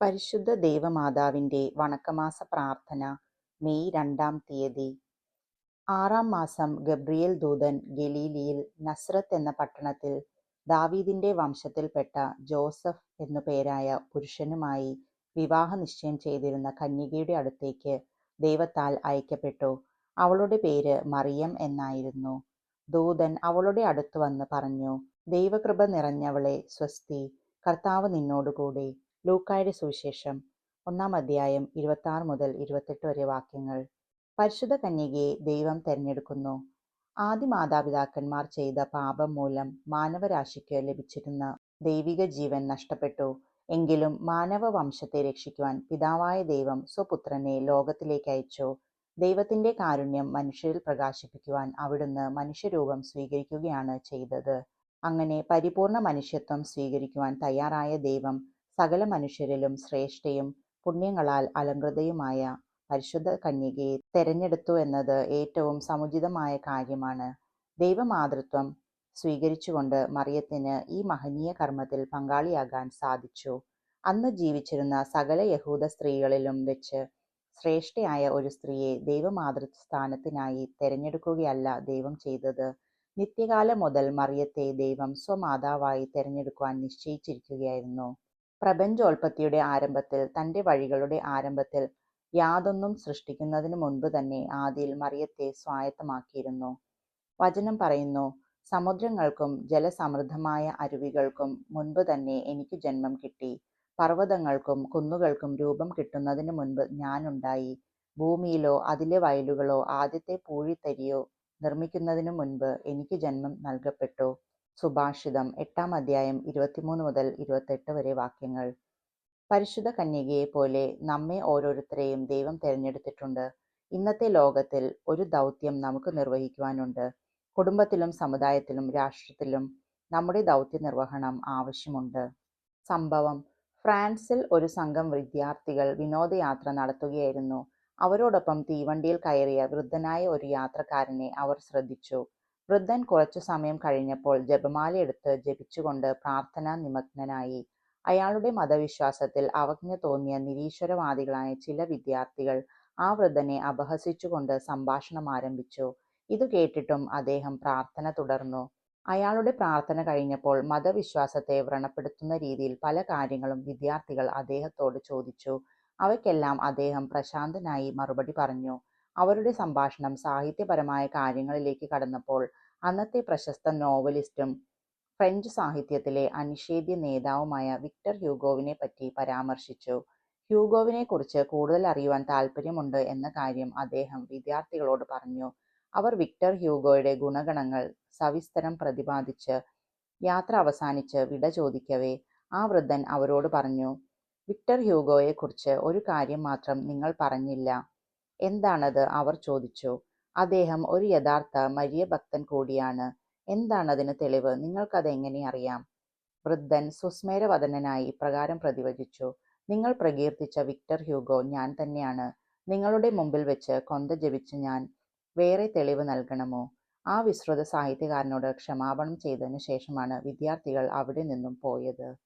പരിശുദ്ധ ദേവമാതാവിന്റെ വണക്കമാസ പ്രാർത്ഥന മെയ് രണ്ടാം തീയതി. ആറാം മാസം ഗബ്രിയേൽ ദൂതൻ ഗലീലിയിൽ നസ്രത്ത് എന്ന പട്ടണത്തിൽ ദാവീദിന്റെ വംശത്തിൽപ്പെട്ട ജോസഫ് എന്നു പേരായ പുരുഷനുമായി വിവാഹ നിശ്ചയം ചെയ്തിരുന്ന കന്യകയുടെ അടുത്തേക്ക് ദൈവത്താൽ അയക്കപ്പെട്ടു. അവളുടെ പേര് മറിയം എന്നായിരുന്നു. ദൂതൻ അവളുടെ അടുത്തുവന്ന് പറഞ്ഞു, ദൈവകൃപ നിറഞ്ഞവളെ സ്വസ്തി, കർത്താവ് നിന്നോടുകൂടെ. ലൂക്കായുടെ സുവിശേഷം ഒന്നാം അധ്യായം ഇരുപത്തി മുതൽ ഇരുപത്തെട്ട് വരെ വാക്യങ്ങൾ. പരിശുദ്ധ കന്യകയെ ദൈവം തെരഞ്ഞെടുക്കുന്നു. ആദിമാതാപിതാക്കന്മാർ ചെയ്ത പാപം മൂലം മാനവരാശിക്ക് ലഭിച്ചിരുന്ന ദൈവിക ജീവൻ നഷ്ടപ്പെട്ടു. എങ്കിലും മാനവ വംശത്തെ രക്ഷിക്കുവാൻ പിതാവായ ദൈവം സ്വപുത്രനെ ലോകത്തിലേക്ക് അയച്ചു ദൈവത്തിന്റെ കാരുണ്യം മനുഷ്യരിൽ പ്രകാശിപ്പിക്കുവാൻ അവിടുന്ന് മനുഷ്യരൂപം സ്വീകരിക്കുകയാണ് ചെയ്തത്. അങ്ങനെ പരിപൂർണ മനുഷ്യത്വം സ്വീകരിക്കുവാൻ തയ്യാറായ ദൈവം സകല മനുഷ്യരിലും ശ്രേഷ്ഠയും പുണ്യങ്ങളാൽ അലങ്കൃതയുമായ പരിശുദ്ധ കന്യകയെ തെരഞ്ഞെടുത്തു എന്നത് ഏറ്റവും സമുചിതമായ കാര്യമാണ്. ദൈവമാതൃത്വം സ്വീകരിച്ചുകൊണ്ട് മറിയത്തിന് ഈ മഹനീയ കർമ്മത്തിൽ പങ്കാളിയാകാൻ സാധിച്ചു. അന്ന് ജീവിച്ചിരുന്ന സകല യഹൂദ സ്ത്രീകളിലും വെച്ച് ശ്രേഷ്ഠയായ ഒരു സ്ത്രീയെ ദൈവമാതൃസ്ഥാനത്തിനായി തിരഞ്ഞെടുക്കുകയല്ല ദൈവം ചെയ്തത്. നിത്യകാലം മുതൽ മറിയത്തെ ദൈവം സ്വമാതാവായി തെരഞ്ഞെടുക്കുവാൻ നിശ്ചയിച്ചിരിക്കുകയായിരുന്നു. പ്രപഞ്ചോൽപത്തിയുടെ ആരംഭത്തിൽ തന്റെ വഴികളുടെ ആരംഭത്തിൽ യാതൊന്നും സൃഷ്ടിക്കുന്നതിന് മുൻപ് തന്നെ ആദിയിൽ മറിയത്തെ സ്വായത്തമാക്കിയിരുന്നു. വചനം പറയുന്നു, സമുദ്രങ്ങൾക്കും ജലസമൃദ്ധമായ അരുവികൾക്കും മുൻപ് തന്നെ എനിക്ക് ജന്മം കിട്ടി. പർവതങ്ങൾക്കും കുന്നുകൾക്കും രൂപം കിട്ടുന്നതിന് മുൻപ് ഞാനുണ്ടായി. ഭൂമിയിലോ അതിലെ വയലുകളോ ആദ്യത്തെ പൂഴിത്തരിയോ നിർമ്മിക്കുന്നതിനു മുൻപ് എനിക്ക് ജന്മം നൽകപ്പെട്ടു. സുഭാഷിതം എട്ടാം അധ്യായം ഇരുപത്തിമൂന്ന് മുതൽ ഇരുപത്തെട്ട് വരെ വാക്യങ്ങൾ. പരിശുദ്ധ കന്യകയെ പോലെ നമ്മെ ഓരോരുത്തരെയും ദൈവം തിരഞ്ഞെടുത്തിട്ടുണ്ട് ഇന്നത്തെ ലോകത്തിൽ ഒരു ദൗത്യം നമുക്ക് നിർവഹിക്കുവാനുണ്ട്. കുടുംബത്തിലും സമുദായത്തിലും രാഷ്ട്രത്തിലും നമ്മുടെ ദൗത്യ നിർവഹണം ആവശ്യമുണ്ട്. സംഭവം ഫ്രാൻസിൽ ഒരു സംഘം വിദ്യാർത്ഥികൾ വിനോദയാത്ര നടത്തുകയായിരുന്നു. അവരോടൊപ്പം തീവണ്ടിയിൽ കയറിയ വൃദ്ധനായ ഒരു യാത്രക്കാരനെ അവർ ശ്രദ്ധിച്ചു. വൃദ്ധൻ കുറച്ചു സമയം കഴിഞ്ഞപ്പോൾ ജപമാലയെടുത്ത് ജപിച്ചുകൊണ്ട് പ്രാർത്ഥന നിമഗ്നനായി അയാളുടെ മതവിശ്വാസത്തിൽ അവജ്ഞ തോന്നിയ നിരീശ്വരവാദികളായ ചില വിദ്യാർത്ഥികൾ ആ വൃദ്ധനെ അപഹസിച്ചുകൊണ്ട് സംഭാഷണം ആരംഭിച്ചു ഇത് കേട്ടിട്ടും അദ്ദേഹം പ്രാർത്ഥന തുടർന്നു. അയാളുടെ പ്രാർത്ഥന കഴിഞ്ഞപ്പോൾ മതവിശ്വാസത്തെ വ്രണപ്പെടുത്തുന്ന രീതിയിൽ പല കാര്യങ്ങളും വിദ്യാർത്ഥികൾ അദ്ദേഹത്തോട് ചോദിച്ചു. അവയ്ക്കെല്ലാം അദ്ദേഹം പ്രശാന്തനായി മറുപടി പറഞ്ഞു. അവരുടെ സംഭാഷണം സാഹിത്യപരമായ കാര്യങ്ങളിലേക്ക് കടന്നപ്പോൾ അന്നത്തെ പ്രശസ്ത നോവലിസ്റ്റും ഫ്രഞ്ച് സാഹിത്യത്തിലെ അനിഷേധ്യ നേതാവുമായ വിക്ടർ ഹ്യൂഗോവിനെ പറ്റി പരാമർശിച്ചു. ഹ്യൂഗോവിനെ കുറിച്ച് കൂടുതൽ അറിയുവാൻ താല്പര്യമുണ്ട് എന്ന കാര്യം അദ്ദേഹം വിദ്യാർത്ഥികളോട് പറഞ്ഞു. അവർ വിക്ടർ ഹ്യൂഗോയുടെ ഗുണഗണങ്ങൾ സവിസ്തരം പ്രതിപാദിച്ച് യാത്ര അവസാനിച്ച് വിട ചോദിക്കവേ ആ വൃദ്ധൻ അവരോട് പറഞ്ഞു, വിക്ടർ ഹ്യൂഗോയെക്കുറിച്ച് ഒരു കാര്യം മാത്രം നിങ്ങൾ പറഞ്ഞില്ല. എന്താണത് അവർ ചോദിച്ചു. അദ്ദേഹം ഒരു യഥാർത്ഥ മരിയ ഭക്തൻ കൂടിയാണ്. എന്താണതിന് തെളിവ് നിങ്ങൾക്കതെങ്ങനെ അറിയാം. വൃദ്ധൻ സുസ്മേരവദനനായി ഇപ്രകാരം പ്രതിവചിച്ചു. നിങ്ങൾ പ്രകീർത്തിച്ച വിക്ടർ ഹ്യൂഗോ ഞാൻ തന്നെയാണ്. നിങ്ങളുടെ മുമ്പിൽ വെച്ച് കൊന്ത ജപിച്ച് ഞാൻ വേറെ തെളിവ് നൽകണമോ. ആ വിശ്രുത സാഹിത്യകാരനോട് ക്ഷമാപണം ചെയ്തതിനു ശേഷമാണ് വിദ്യാർത്ഥികൾ അവിടെ നിന്നും പോയത്.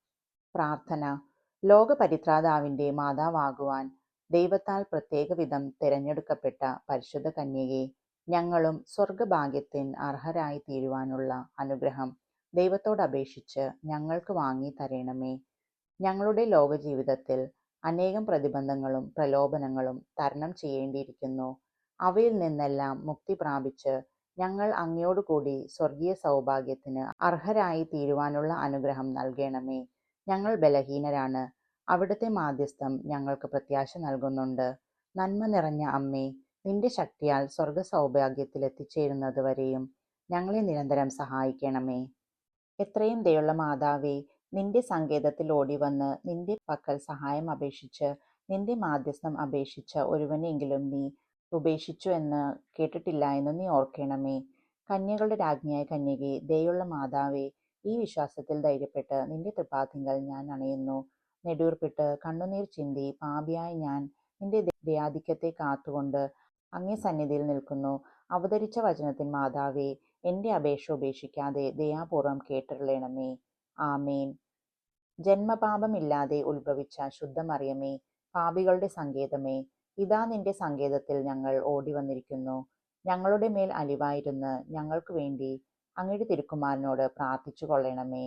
പ്രാർത്ഥന ലോകപരിത്രാതാവിന്റെ മാതാവാകുവാൻ ദൈവത്താൽ പ്രത്യേകവിധം തിരഞ്ഞെടുക്കപ്പെട്ട പരിശുദ്ധ കന്യകയെ ഞങ്ങളും സ്വർഗഭാഗ്യത്തിന് അർഹരായി തീരുവാനുള്ള അനുഗ്രഹം ദൈവത്തോട് ദൈവത്തോടപേക്ഷിച്ച് ഞങ്ങൾക്ക് വാങ്ങി തരണമേ ഞങ്ങളുടെ ലോകജീവിതത്തിൽ അനേകം പ്രതിബന്ധങ്ങളും പ്രലോഭനങ്ങളും തരണം ചെയ്യേണ്ടിയിരിക്കുന്നു. അവയിൽ നിന്നെല്ലാം മുക്തി പ്രാപിച്ച് ഞങ്ങൾ അങ്ങയോടുകൂടി സ്വർഗീയ സൗഭാഗ്യത്തിന് അർഹരായി തീരുവാനുള്ള അനുഗ്രഹം നൽകണമേ ഞങ്ങൾ ബലഹീനരാണ്. അവിടുത്തെ മാധ്യസ്ഥം ഞങ്ങൾക്ക് പ്രത്യാശ നൽകുന്നുണ്ട്. നന്മ നിറഞ്ഞ അമ്മേ, നിന്റെ ശക്തിയാൽ സ്വർഗസൗഭാഗ്യത്തിലെത്തിച്ചേരുന്നത് വരെയും ഞങ്ങളെ നിരന്തരം സഹായിക്കണമേ. എത്രയും ദയുള്ള മാതാവേ, നിന്റെ സങ്കേതത്തിൽ ഓടിവന്ന് നിന്റെ പക്കൽ സഹായം അപേക്ഷിച്ച് നിന്റെ മാധ്യസ്ഥം അപേക്ഷിച്ച ഒരുവനെങ്കിലും നീ ഉപേക്ഷിച്ചു എന്ന് കേട്ടിട്ടില്ല എന്ന് നീ ഓർക്കണമേ. കന്യകളുടെ രാജ്ഞിയായ കന്യകെ ദയുള്ള മാതാവേ, ഈ വിശ്വാസത്തിൽ ധൈര്യപ്പെട്ട് നിന്റെ തൃപാതിങ്കൽ ഞാൻ അണയുന്നു. നെടുവീർപ്പിട്ട് കണ്ണുനീർ ചിന്തി പാപിയായ ഞാൻ നിന്റെ ദയാധിക്യത്തെ കാത്തുകൊണ്ട് അങ്ങേ സന്നിധിയിൽ നിൽക്കുന്നു. അവതരിച്ച വചനത്തിൻ മാതാവേ, എന്റെ അപേക്ഷ ഉപേക്ഷിക്കാതെ ദയാപൂർവം കേട്ടരുളണമേ. ആമേൻ. ജന്മപാപമില്ലാതെ ഉത്ഭവിച്ച ശുദ്ധമറിയമേ പാപികളുടെ സങ്കേതമേ ഇതാ നിന്റെ സങ്കേതത്തിൽ ഞങ്ങൾ ഓടി വന്നിരിക്കുന്നു ഞങ്ങളുടെ മേൽ അലിവായിരുന്ന് ഞങ്ങൾക്ക് വേണ്ടി അങ്ങയുടെ തിരുക്കുമാരനോട് പ്രാർത്ഥിച്ചു കൊള്ളണമേ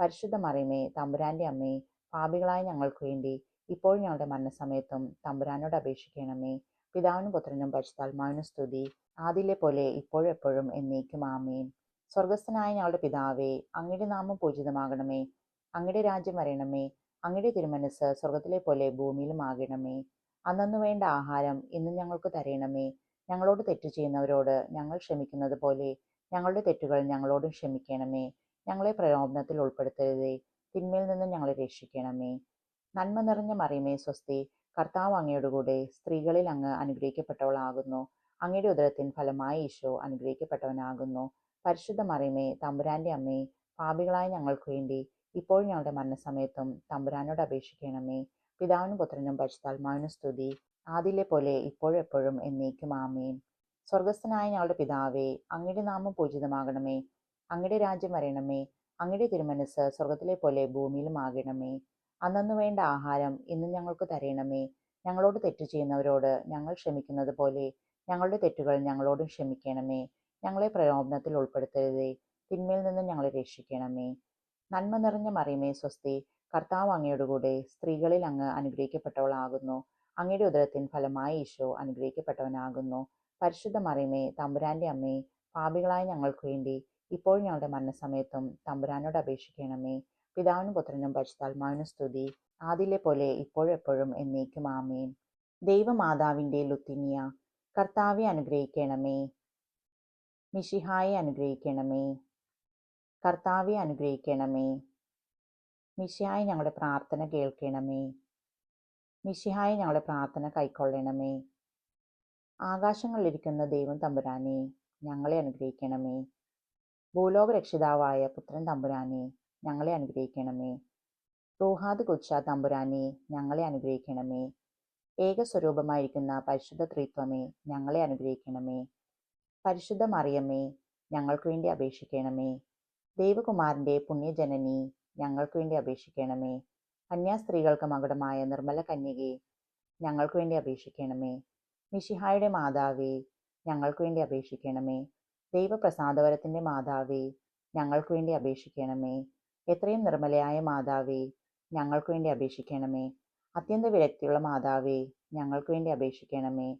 പരിശുദ്ധ മറിയമേ തമ്പുരാന്റെ അമ്മേ പാപികളായ ഞങ്ങൾക്ക് വേണ്ടി ഇപ്പോൾ ഞങ്ങളുടെ മരണസമയത്തും തമ്പുരാനോട് അപേക്ഷിക്കണമേ. പിതാവിനും പുത്രനും പരിശുദ്ധാത്മാവിനും സ്തുതി. ആദിലെ പോലെ ഇപ്പോഴെപ്പോഴും എന്നേക്കും ആമേൻ. സ്വർഗസ്ഥനായ ഞങ്ങളുടെ പിതാവേ അങ്ങയുടെ നാമം പൂജിതമാകണമേ. അങ്ങയുടെ രാജ്യം വരണമേ. അങ്ങയുടെ തിരുമനസ് സ്വർഗത്തിലെ പോലെ ഭൂമിയിലും ആകണമേ. അന്നു വേണ്ട ആഹാരം ഇന്ന് ഞങ്ങൾക്ക് തരണമേ. ഞങ്ങളോട് തെറ്റ് ചെയ്യുന്നവരോട് ഞങ്ങൾ ക്ഷമിക്കുന്നത് പോലെ ഞങ്ങളുടെ തെറ്റുകൾ ഞങ്ങളോടും ക്ഷമിക്കണമേ. ഞങ്ങളെ പ്രലോഭനത്തിൽ ഉൾപ്പെടുത്തരുതേ. തിന്മയിൽ നിന്ന് ഞങ്ങളെ രക്ഷിക്കണമേ. നന്മ നിറഞ്ഞ മറിയമേ സ്വസ്തി. കർത്താവ് അങ്ങയുടെ കൂടെ സ്ത്രീകളിൽ അങ്ങ് അനുഗ്രഹിക്കപ്പെട്ടവളാകുന്നു. അങ്ങയുടെ ഉദരത്തിൻ ഫലമായി ഈശോ അനുഗ്രഹിക്കപ്പെട്ടവനാകുന്നു. പരിശുദ്ധ മറിയമേ തമ്പുരാന്റെ അമ്മേ പാപികളായ ഞങ്ങൾക്ക് വേണ്ടി ഇപ്പോൾ ഞങ്ങളുടെ മരണസമയത്തും തമ്പുരാനോട് അപേക്ഷിക്കണമേ. പിതാവിനും പുത്രനും പരിശുദ്ധാത്മാവിനും സ്തുതി. ആദിലെ പോലെ ഇപ്പോഴെപ്പോഴും എന്നേക്കും ആമേൻ. സ്വർഗസ്ഥനായ ഞങ്ങളുടെ പിതാവേ അങ്ങയുടെ നാമം പൂജിതമാകണമേ. അങ്ങയുടെ രാജ്യം വരണമേ. അങ്ങയുടെ തിരുമനസ് സ്വർഗത്തിലെ പോലെ ഭൂമിയിലും ആകണമേ. അന്നു വേണ്ട ആഹാരം ഇന്ന് ഞങ്ങൾക്ക് തരണമേ. ഞങ്ങളോട് തെറ്റ് ചെയ്യുന്നവരോട് ഞങ്ങൾ ക്ഷമിക്കുന്നത് പോലെ ഞങ്ങളുടെ തെറ്റുകൾ ഞങ്ങളോടും ക്ഷമിക്കണമേ. ഞങ്ങളെ പ്രലോഭനത്തിൽ ഉൾപ്പെടുത്തരുതേ. തിന്മയിൽ നിന്ന് ഞങ്ങളെ രക്ഷിക്കണമേ. നന്മ നിറഞ്ഞ മറിയമേ സ്വസ്തി. കർത്താവ് അങ്ങയുടെ കൂടെ സ്ത്രീകളിൽ അങ്ങ് അനുഗ്രഹിക്കപ്പെട്ടവളാകുന്നു. അങ്ങയുടെ ഉദരത്തിൻ ഫലമായ ഈശോ അനുഗ്രഹിക്കപ്പെട്ടവനാകുന്നു. പരിശുദ്ധ മറിയമേ തമ്പുരാന്റെ അമ്മേ പാപികളായ ഞങ്ങൾക്ക് വേണ്ടി ഇപ്പോൾ ഞങ്ങളുടെ മരണസമയത്തും തമ്പുരാനോട് അപേക്ഷിക്കണമേ. പിതാവിനും പുത്രനും പരിശുദ്ധാത്മാവിനും സ്തുതി. ആദിലെ പോലെ ഇപ്പോഴെപ്പോഴും എന്നേക്കും ആമേൻ. ദൈവമാതാവിന്റെ ലുത്തിനിയ കർത്താവെ അനുഗ്രഹിക്കണമേ. മിഷിഹായെ അനുഗ്രഹിക്കണമേ. കർത്താവെ അനുഗ്രഹിക്കണമേ. മിഷിഹായി ഞങ്ങളുടെ പ്രാർത്ഥന കേൾക്കണമേ. മിഷിഹായി ഞങ്ങളുടെ പ്രാർത്ഥന കൈക്കൊള്ളണമേ. ആകാശങ്ങളിലിരിക്കുന്ന ദൈവം തമ്പുരാനെ ഞങ്ങളെ അനുഗ്രഹിക്കണമേ. ഭൂലോക രക്ഷിതാവായ പുത്രൻ തമ്പുരാനെ ഞങ്ങളെ അനുഗ്രഹിക്കണമേ. റൂഹാദ് കൊച്ച തമ്പുരാനെ ഞങ്ങളെ അനുഗ്രഹിക്കണമേ. ഏകസ്വരൂപമായിരിക്കുന്ന പരിശുദ്ധ ത്രിത്വമേ ഞങ്ങളെ അനുഗ്രഹിക്കണമേ. പരിശുദ്ധ മറിയമ്മേ ഞങ്ങൾക്ക് വേണ്ടി അപേക്ഷിക്കണമേ. ദേവകുമാരന്റെ പുണ്യജനനി ഞങ്ങൾക്ക് വേണ്ടി അപേക്ഷിക്കണമേ. കന്യാസ്ത്രീകൾക്ക് മകുടമായ നിർമ്മല കന്യകെ ഞങ്ങൾക്ക് വേണ്ടി അപേക്ഷിക്കണമേ. മിഷിഹായുടെ മാതാവേ ഞങ്ങൾക്ക് വേണ്ടി അപേക്ഷിക്കണമേ. ദൈവപ്രസാദവരത്തിന്റെ മാതാവേ ഞങ്ങൾക്ക് വേണ്ടി അപേക്ഷിക്കണമേ. എത്രയും നിർമ്മലയായ മാതാവേ ഞങ്ങൾക്ക് വേണ്ടി അപേക്ഷിക്കണമേ. അത്യന്ത വിരക്തിയുള്ള മാതാവേ ഞങ്ങൾക്ക് വേണ്ടി അപേക്ഷിക്കണമേ.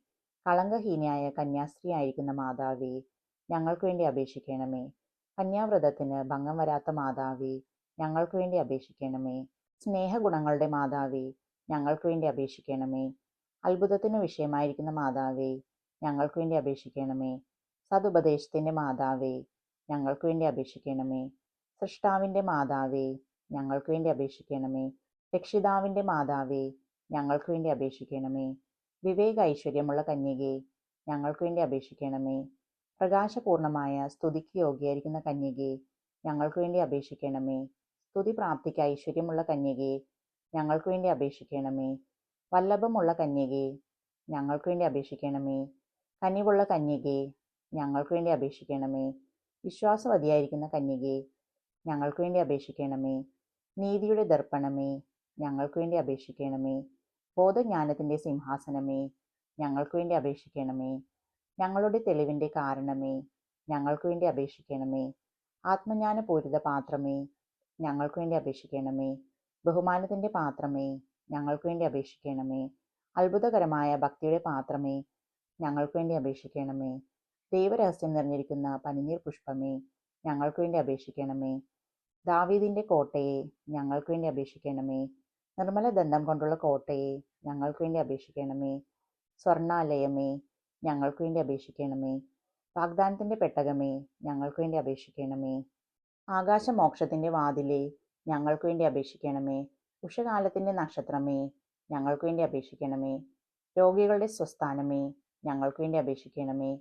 കളങ്കഹീനയായ കന്യാസ്ത്രീ ആയിരിക്കുന്ന മാതാവേ ഞങ്ങൾക്ക് വേണ്ടി അപേക്ഷിക്കണമേ. കന്യാവ്രതത്തിന് ഭംഗം വരാത്ത മാതാവേ ഞങ്ങൾക്ക് വേണ്ടി അപേക്ഷിക്കണമേ. സ്നേഹഗുണങ്ങളുടെ മാതാവേ ഞങ്ങൾക്ക് വേണ്ടി അപേക്ഷിക്കണമേ. അത്ഭുതത്തിന് വിഷയമായിരിക്കുന്ന മാതാവേ ഞങ്ങൾക്ക് വേണ്ടി അപേക്ഷിക്കണമേ. സതുപദേശത്തിന്റെ മാതാവേ ഞങ്ങൾക്ക് വേണ്ടി അപേക്ഷിക്കണമേ. സൃഷ്ടാവിന്റെ മാതാവേ ഞങ്ങൾക്ക് വേണ്ടി അപേക്ഷിക്കണമേ. രക്ഷിതാവിന്റെ മാതാവേ ഞങ്ങൾക്ക് വേണ്ടി അപേക്ഷിക്കണമേ. വിവേക ഐശ്വര്യമുള്ള കന്യകെ ഞങ്ങൾക്ക് വേണ്ടി അപേക്ഷിക്കണമേ. പ്രകാശപൂർണമായ സ്തുതിക്ക് യോഗ്യായിരിക്കുന്ന കന്യകെ ഞങ്ങൾക്ക് വേണ്ടി അപേക്ഷിക്കണമേ. സ്തുതി പ്രാപ്തിക്ക് ഐശ്വര്യമുള്ള കന്യകെ ഞങ്ങൾക്ക് വേണ്ടി അപേക്ഷിക്കണമേ. വല്ലഭമുള്ള കന്യകെ ഞങ്ങൾക്ക് വേണ്ടി അപേക്ഷിക്കണമേ. കനിവുള്ള കന്യകെ ഞങ്ങൾക്ക് വേണ്ടി അപേക്ഷിക്കണമേ. വിശ്വാസവതിയായിരിക്കുന്ന കന്യകെ ഞങ്ങൾക്ക് വേണ്ടി അപേക്ഷിക്കണമേ. നീതിയുടെ ദർപ്പണമേ ഞങ്ങൾക്ക് വേണ്ടി അപേക്ഷിക്കണമേ. ബോധജ്ഞാനത്തിന്റെ സിംഹാസനമേ ഞങ്ങൾക്ക് വേണ്ടി അപേക്ഷിക്കണമേ. ഞങ്ങളുടെ തെളിവിന്റെ കാരണമേ ഞങ്ങൾക്ക് വേണ്ടി അപേക്ഷിക്കണമേ. ആത്മജ്ഞാന പൂരിത പാത്രമേ ഞങ്ങൾക്ക് വേണ്ടി അപേക്ഷിക്കണമേ. ബഹുമാനത്തിന്റെ പാത്രമേ ഞങ്ങൾക്ക് വേണ്ടി അപേക്ഷിക്കണമേ. അത്ഭുതകരമായ ഭക്തിയുടെ പാത്രമേ ഞങ്ങൾക്ക് വേണ്ടി അപേക്ഷിക്കണമേ. ദൈവരഹസ്യം നിറഞ്ഞിരിക്കുന്ന പനിനീർ പുഷ്പമേ ഞങ്ങൾക്ക് വേണ്ടി അപേക്ഷിക്കണമേ. ദാവീദിന്റെ കോട്ടയെ ഞങ്ങൾക്ക് വേണ്ടി അപേക്ഷിക്കണമേ. നിർമ്മല ദന്തം കൊണ്ടുള്ള കോട്ടയെ ഞങ്ങൾക്ക് വേണ്ടി അപേക്ഷിക്കണമേ. സ്വർണാലയമേ ഞങ്ങൾക്ക് വേണ്ടി അപേക്ഷിക്കണമേ. വാഗ്ദാനത്തിന്റെ പെട്ടകമേ ഞങ്ങൾക്ക് വേണ്ടി അപേക്ഷിക്കണമേ. ആകാശമോക്ഷത്തിന്റെ വാതിലേ ഞങ്ങൾക്ക് വേണ്ടി അപേക്ഷിക്കണമേ. ഉഷകാലത്തിന്റെ നക്ഷത്രമേ ഞങ്ങൾക്ക് വേണ്ടി അപേക്ഷിക്കണമേ. രോഗികളുടെ സ്വസ്ഥാനമേ ഞങ്ങൾക്ക് വേണ്ടി അപേക്ഷിക്കണമേ.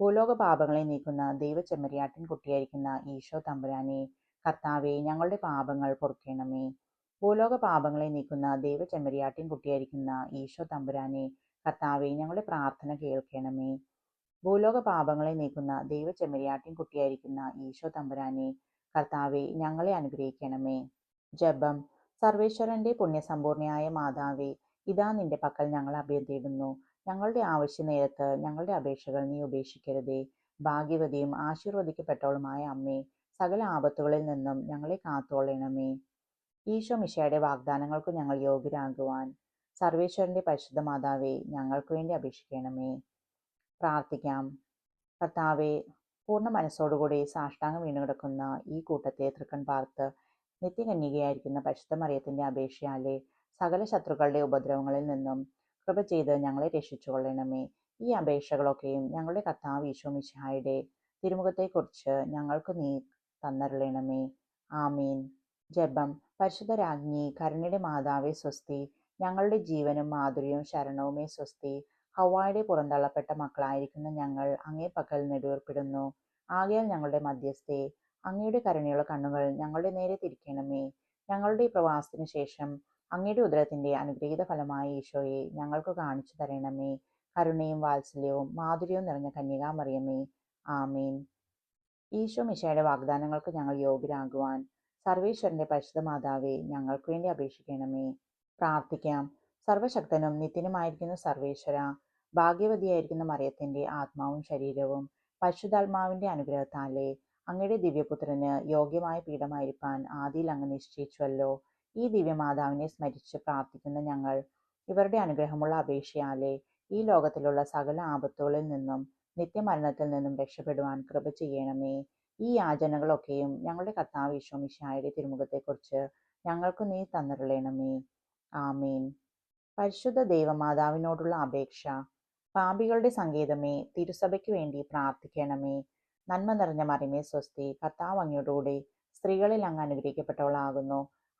ഭൂലോക പാപങ്ങളെ നീക്കുന്ന ദൈവ ചെമ്മരിയാട്ടിൻ കുട്ടിയായിരിക്കുന്ന ഈശോ തമ്പുരാനെ കർത്താവെ ഞങ്ങളുടെ പാപങ്ങൾ പൊറുക്കണമേ. ഭൂലോക പാപങ്ങളെ നീക്കുന്ന ദൈവ ചെമ്മരിയാട്ടിൻ കുട്ടിയായിരിക്കുന്ന ഈശോ തമ്പുരാനെ കർത്താവെ ഞങ്ങളുടെ പ്രാർത്ഥന കേൾക്കണമേ. ഭൂലോക പാപങ്ങളെ നീക്കുന്ന ദൈവ ചെമ്മരിയാട്ടിൻ കുട്ടിയായിരിക്കുന്ന ഈശോ തമ്പുരാനെ കർത്താവെ ഞങ്ങളെ അനുഗ്രഹിക്കണമേ. ജപം. സർവേശ്വരന്റെ പുണ്യസമ്പൂർണയായ മാതാവേ ഇതാ നിന്റെ പക്കൽ ഞങ്ങൾ അഭയം തേടുന്നു. ഞങ്ങളുടെ ആവശ്യനേരത്ത് ഞങ്ങളുടെ അപേക്ഷകൾ നീ ഉപേക്ഷിക്കരുതേ. ഭാഗ്യവതിയും ആശീർവദിക്കപ്പെട്ടവളുമായ അമ്മേ സകല ആപത്തുകളിൽ നിന്നും ഞങ്ങളെ കാത്തോളണമേ ഈശോ മിശയുടെ വാഗ്ദാനങ്ങൾക്ക് ഞങ്ങൾ യോഗ്യരാകുവാൻ സർവേശ്വരന്റെ പരിശുദ്ധ മാതാവേ ഞങ്ങൾക്ക് വേണ്ടി അപേക്ഷിക്കണമേ. പ്രാർത്ഥിക്കാം. കർത്താവെ പൂർണ മനസ്സോടുകൂടി സാഷ്ടാംഗം വീണുകിടക്കുന്ന ഈ കൂട്ടത്തെ തൃക്കൺ പാർത്ത് നിത്യകന്യകയായിരിക്കുന്ന പരിശുദ്ധ മറിയത്തിന്റെ അപേക്ഷയാലെ സകല ശത്രുക്കളുടെ ഉപദ്രവങ്ങളിൽ നിന്നും കൃപ ചെയ്ത് ഞങ്ങളെ രക്ഷിച്ചുകൊള്ളണമേ. ഈ അപേക്ഷകളൊക്കെയും ഞങ്ങളുടെ കർത്താവ് ഈശോ മിശിഹായുടെ തിരുമുഖത്തെക്കുറിച്ച് ഞങ്ങൾക്ക് നീ തന്നരുളണമേ. ആമീൻ. ജപം. പരിശുദ്ധരാജ്ഞി കരുണയുടെ മാതാവേ സ്വസ്തി ഞങ്ങളുടെ ജീവനും മാധുര്യവും ശരണവുമേ സ്വസ്തി ഹവായുടെ പുറന്തള്ളപ്പെട്ട മക്കളായിരിക്കുന്ന ഞങ്ങൾ അങ്ങേ പക്കൽ നെടുവേർപ്പെടുന്നു. ആകയാൽ ഞങ്ങളുടെ മധ്യസ്ഥെ അങ്ങയുടെ കരുണയുള്ള കണ്ണുകൾ ഞങ്ങളുടെ നേരെ തിരിക്കണമേ. ഞങ്ങളുടെ ഈ പ്രവാസത്തിന് ശേഷം അങ്ങയുടെ ഉദരത്തിന്റെ അനുഗ്രഹീത ഫലമായ ഈശോയെ ഞങ്ങൾക്ക് കാണിച്ചു തരണമേ. കരുണയും വാത്സല്യവും മാധുര്യവും നിറഞ്ഞ കന്യകാമറിയമേ. ആമീൻ. ഈശോ മിശയുടെ വാഗ്ദാനങ്ങൾക്ക് ഞങ്ങൾ യോഗ്യരാകുവാൻ സർവേശ്വരന്റെ പരിശുദ്ധ മാതാവെ ഞങ്ങൾക്ക് വേണ്ടി അപേക്ഷിക്കണമേ. പ്രാർത്ഥിക്കാം. സർവശക്തനും നിത്യനുമായിരിക്കുന്ന സർവേശ്വര ഭാഗ്യവതിയായിരിക്കുന്ന മറിയത്തിന്റെ ആത്മാവും ശരീരവും പരിശുദ്ധാത്മാവിന്റെ അനുഗ്രഹത്താലെ അങ്ങയുടെ ദിവ്യപുത്രന് യോഗ്യമായ പീഠമായിരിക്കാൻ ആദിയിൽ അങ്ങ് നിശ്ചയിച്ചുവല്ലോ. ഈ ദിവ്യമാതാവിനെ സ്മരിച്ച് പ്രാർത്ഥിക്കുന്ന ഞങ്ങൾ ഇവരുടെ അനുഗ്രഹമുള്ള അപേക്ഷയാലെ ഈ ലോകത്തിലുള്ള സകല ആപത്തുകളിൽ നിന്നും നിത്യമരണത്തിൽ നിന്നും രക്ഷപ്പെടുവാൻ കൃപ ചെയ്യണമേ. ഈ യാചനകളൊക്കെയും ഞങ്ങളുടെ കർത്താവ് ഈശോമിശായുടെ തിരുമുഖത്തെക്കുറിച്ച് ഞങ്ങൾക്ക് നീ തന്നിരളയണമേ ആമീൻ. പരിശുദ്ധ ദൈവമാതാവിനോടുള്ള അപേക്ഷ പാപികളുടെ സങ്കേതമേ തിരുസഭയ്ക്ക് വേണ്ടി പ്രാർത്ഥിക്കണമേ. നന്മ നിറഞ്ഞ മറിമേ സ്വസ്തി കർത്താവ് അങ്ങയോടുകൂടി സ്ത്രീകളിൽ അങ്ങ് അനുഗ്രഹിക്കപ്പെട്ടവളാകുന്നു.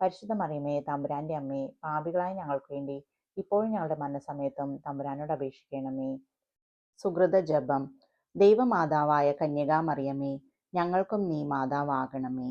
പരിശുദ്ധ മറിയമേ തമ്പുരാന്റെ അമ്മേ പാപികളായ ഞങ്ങൾക്ക് വേണ്ടി ഇപ്പോഴും ഞങ്ങളുടെ മരണസമയത്തും തമ്പുരാനോട് അപേക്ഷിക്കണമേ. സുഹൃത ജപം. ദൈവമാതാവായ കന്യകാ മറിയമേ ഞങ്ങൾക്കും നീ മാതാവാകണമേ.